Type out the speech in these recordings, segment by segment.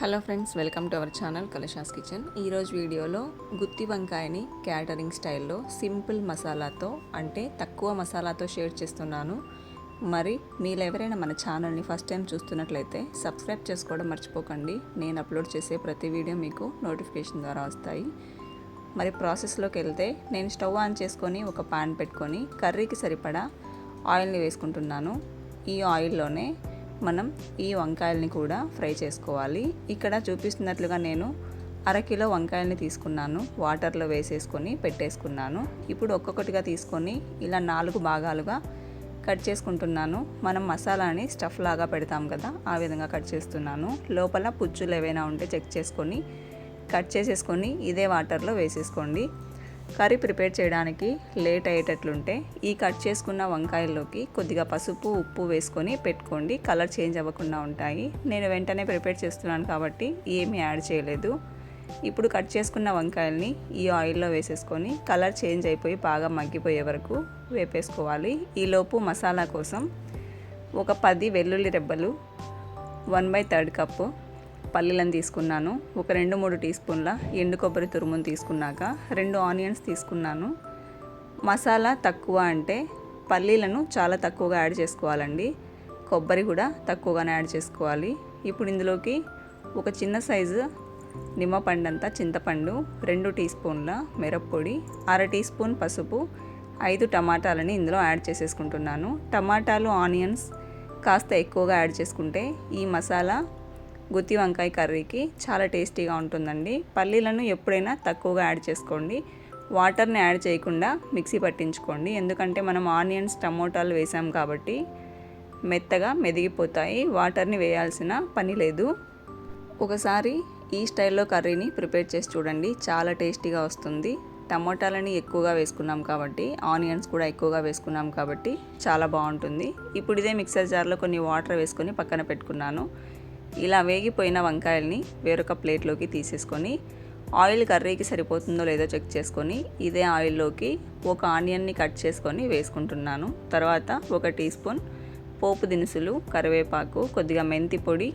Hello friends welcome to our channel Kalasha's kitchen. ఈరోజు వీడియోలో గుత్తి వంకాయని క్యాటరింగ్ స్టైల్లో సింపుల్ మసాలాతో అంటే తక్కువ మసాలాతో షేర్ చేస్తున్నాను. మరి మీరు ఎవరైనా మన ఛానల్ని ఫస్ట్ టైం చూస్తున్నట్లయితే సబ్స్క్రైబ్ చేసుకోవడం మర్చిపోకండి. నేను అప్లోడ్ చేసే ప్రతి వీడియో మీకు నోటిఫికేషన్ ద్వారా వస్తాయి. మరి ప్రాసెస్లోకి వెళ్తే నేను స్టవ్ ఆన్ చేసుకొని ఒక పాన్ పెట్టుకొని కర్రీకి సరిపడా ఆయిల్ని వేసుకుంటున్నాను. ఈ ఆయిల్లోనే మనం ఈ వంకాయల్ని కూడా ఫ్రై చేసుకోవాలి. ఇక్కడ చూపిస్తున్నట్లుగా నేను అరకిలో వంకాయల్ని తీసుకున్నాను. వాటర్లో వేసేసుకొని పెట్టేసుకున్నాను. ఇప్పుడు ఒక్కొక్కటిగా తీసుకొని ఇలా నాలుగు భాగాలుగా కట్ చేసుకుంటున్నాను. మనం మసాలాని స్టఫ్ లాగా పెడతాం కదా ఆ విధంగా కట్ చేస్తున్నాను. లోపల పుచ్చులు ఏవైనా ఉంటే చెక్ చేసుకొని కట్ చేసేసుకొని ఇదే వాటర్లో వేసేసుకోండి. కర్రీ ప్రిపేర్ చేయడానికి లేట్ అయ్యేటట్లుంటే ఈ కట్ చేసుకున్న వంకాయల్లోకి కొద్దిగా పసుపు ఉప్పు వేసుకొని పెట్టుకోండి. కలర్ చేంజ్ అవ్వకుండా ఉంటాయి. నేను వెంటనే ప్రిపేర్ చేస్తున్నాను కాబట్టి ఏమీ యాడ్ చేయలేదు. ఇప్పుడు కట్ చేసుకున్న వంకాయల్ని ఈ ఆయిల్లో వేసేసుకొని కలర్ చేంజ్ అయిపోయి బాగా మగ్గిపోయే వరకు వేపేసుకోవాలి. ఈలోపు మసాలా కోసం ఒక పది వెల్లుల్లి రెబ్బలు వన్ బై థర్డ్ కప్పు పల్లీలను తీసుకున్నాను. ఒక రెండు మూడు టీ స్పూన్ల ఎండు కొబ్బరి తురుమును తీసుకున్నాక రెండు ఆనియన్స్ తీసుకున్నాను. మసాలా తక్కువ అంటే పల్లీలను చాలా తక్కువగా యాడ్ చేసుకోవాలండి. కొబ్బరి కూడా తక్కువగానే యాడ్ చేసుకోవాలి. ఇప్పుడు ఇందులోకి ఒక చిన్న సైజు నిమ్మపండంతా చింతపండు రెండు టీ స్పూన్ల మిరప్పొడి అర టీ స్పూన్ పసుపు ఐదు టమాటాలని ఇందులో యాడ్ చేసేసుకుంటున్నాను. టమాటాలు ఆనియన్స్ కాస్త ఎక్కువగా యాడ్ చేసుకుంటే ఈ మసాలా గుత్తి వంకాయ కర్రీకి చాలా టేస్టీగా ఉంటుందండి. పల్లీలను ఎప్పుడైనా తక్కువగా యాడ్ చేసుకోండి. వాటర్ని యాడ్ చేయకుండా మిక్సీ పట్టించుకోండి. ఎందుకంటే మనం ఆనియన్స్ టమోటాలు వేసాం కాబట్టి మెత్తగా మెదిగిపోతాయి. వాటర్ని వేయాల్సిన పని లేదు. ఒకసారి ఈ స్టైల్లో కర్రీని ప్రిపేర్ చేసి చూడండి. చాలా టేస్టీగా వస్తుంది. టమోటాలని ఎక్కువగా వేసుకున్నాం కాబట్టి ఆనియన్స్ కూడా ఎక్కువగా వేసుకున్నాం కాబట్టి చాలా బాగుంటుంది. ఇప్పుడు ఇదే మిక్సర్ జార్లో కొన్ని వాటర్ వేసుకొని పక్కన పెట్టుకున్నాను. ఇలా వేగిపోయిన వంకాయల్ని వేరొక ప్లేట్లోకి తీసేసుకొని ఆయిల్ కర్రీకి సరిపోతుందో లేదో చెక్ చేసుకొని ఇదే ఆయిల్లోకి ఒక ఆనియన్ని కట్ చేసుకొని వేసుకుంటున్నాను. తర్వాత ఒక టీ స్పూన్ పోపు దినుసులు కరివేపాకు కొద్దిగా మెంతి పొడి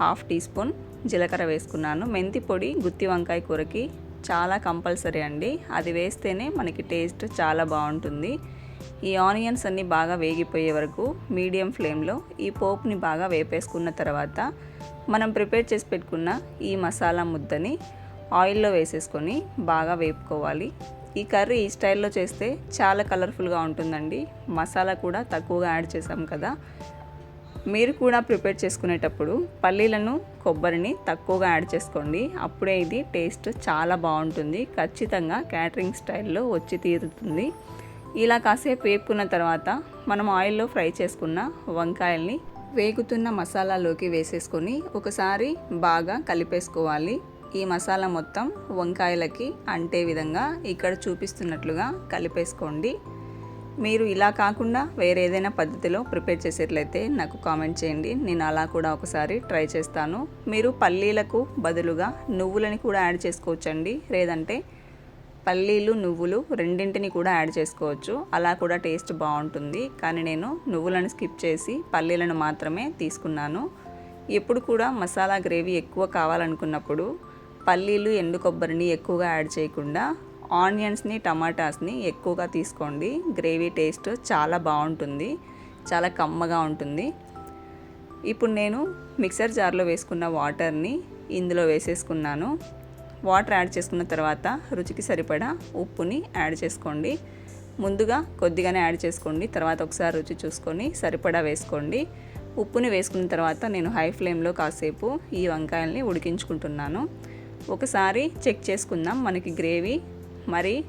హాఫ్ టీ స్పూన్ జీలకర్ర వేసుకున్నాను. మెంతి పొడి గుత్తి వంకాయ కూరకి చాలా కంపల్సరీ అండి. అది వేస్తేనే మనకి టేస్ట్ చాలా బాగుంటుంది. ఈ ఆనియన్స్ అన్నీ బాగా వేగిపోయే వరకు మీడియం ఫ్లేమ్లో ఈ పోపుని బాగా వేపేసుకున్న తర్వాత మనం ప్రిపేర్ చేసి పెట్టుకున్న ఈ మసాలా ముద్దని ఆయిల్లో వేసేసుకొని బాగా వేపుకోవాలి. ఈ కర్రీ ఈ స్టైల్లో చేస్తే చాలా కలర్ఫుల్గా ఉంటుందండి. మసాలా కూడా తక్కువగా యాడ్ చేసాం కదా. మీరు కూడా ప్రిపేర్ చేసుకునేటప్పుడు పల్లీలను కొబ్బరిని తక్కువగా యాడ్ చేసుకోండి. అప్పుడే ఇది టేస్ట్ చాలా బాగుంటుంది. ఖచ్చితంగా క్యాటరింగ్ స్టైల్లో వచ్చి తీరుతుంది. ఇలా కాసేపు వేపుకున్న తర్వాత మనం ఆయిల్లో ఫ్రై చేసుకున్న వంకాయల్ని వేగుతున్న మసాలాలోకి వేసేసుకొని ఒకసారి బాగా కలిపేసుకోవాలి. ఈ మసాలా మొత్తం వంకాయలకి అంటే విధంగా ఇక్కడ చూపిస్తున్నట్లుగా కలిపేసుకోండి. మీరు ఇలా కాకుండా వేరే ఏదైనా పద్ధతిలో ప్రిపేర్ చేసేట్లయితే నాకు కామెంట్ చేయండి. నేను అలా కూడా ఒకసారి ట్రై చేస్తాను. మీరు పల్లీలకు బదులుగా నువ్వులని కూడా యాడ్ చేసుకోవచ్చండి. లేదంటే పల్లీలు నువ్వులు రెండింటిని కూడా యాడ్ చేసుకోవచ్చు. అలా కూడా టేస్ట్ బాగుంటుంది. కానీ నేను నువ్వులను స్కిప్ చేసి పల్లీలను మాత్రమే తీసుకున్నాను. ఎప్పుడు కూడా మసాలా గ్రేవీ ఎక్కువ కావాలనుకున్నప్పుడు పల్లీలు ఎండు కొబ్బరిని ఎక్కువగా యాడ్ చేయకుండా ఆనియన్స్ని టమాటాస్ని ఎక్కువగా తీసుకోండి. గ్రేవీ టేస్ట్ చాలా బాగుంటుంది. చాలా కమ్మగా ఉంటుంది. ఇప్పుడు నేను మిక్సర్ జార్లో వేసుకున్న వాటర్ని ఇందులో వేసేసుకున్నాను. వాటర్ యాడ్ చేసుకున్న తర్వాత రుచికి సరిపడా ఉప్పుని యాడ్ చేసుకోండి. ముందుగా కొద్దిగానే యాడ్ చేసుకోండి. తర్వాత ఒకసారి రుచి చూసుకొని సరిపడా వేసుకోండి. ఉప్పుని వేసుకున్న తర్వాత నేను హై ఫ్లేమ్లో కాసేపు ఈ వంకాయల్ని ఉడికించుకుంటున్నాను. ఒకసారి చెక్ చేసుకుందాం మనకి గ్రేవీ మరి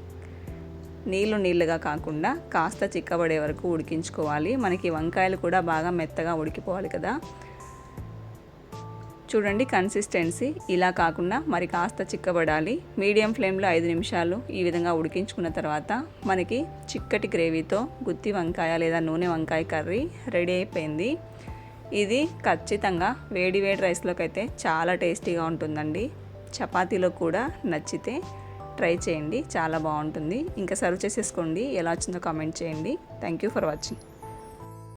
నీళ్ళు నీళ్ళుగా కాకుండా కాస్త చిక్కబడే వరకు ఉడికించుకోవాలి. మనకి వంకాయలు కూడా బాగా మెత్తగా ఉడికిపోవాలి కదా. చూడండి కన్సిస్టెన్సీ ఇలా కాకుండా మరి కాస్త చిక్కబడాలి. మీడియం ఫ్లేమ్లో ఐదు నిమిషాలు ఈ విధంగా ఉడికించుకున్న తర్వాత మనకి చిక్కటి గ్రేవీతో గుత్తి వంకాయ లేదా నూనె వంకాయ కర్రీ రెడీ అయిపోయింది. ఇది ఖచ్చితంగా వేడి వేడి రైస్లోకి అయితే చాలా టేస్టీగా ఉంటుందండి. చపాతీలో కూడా నచ్చితే ట్రై చేయండి చాలా బాగుంటుంది. ఇంకా సర్వ్ చేసేసుకోండి ఎలా వచ్చిందో కామెంట్ చేయండి. Thank you for watching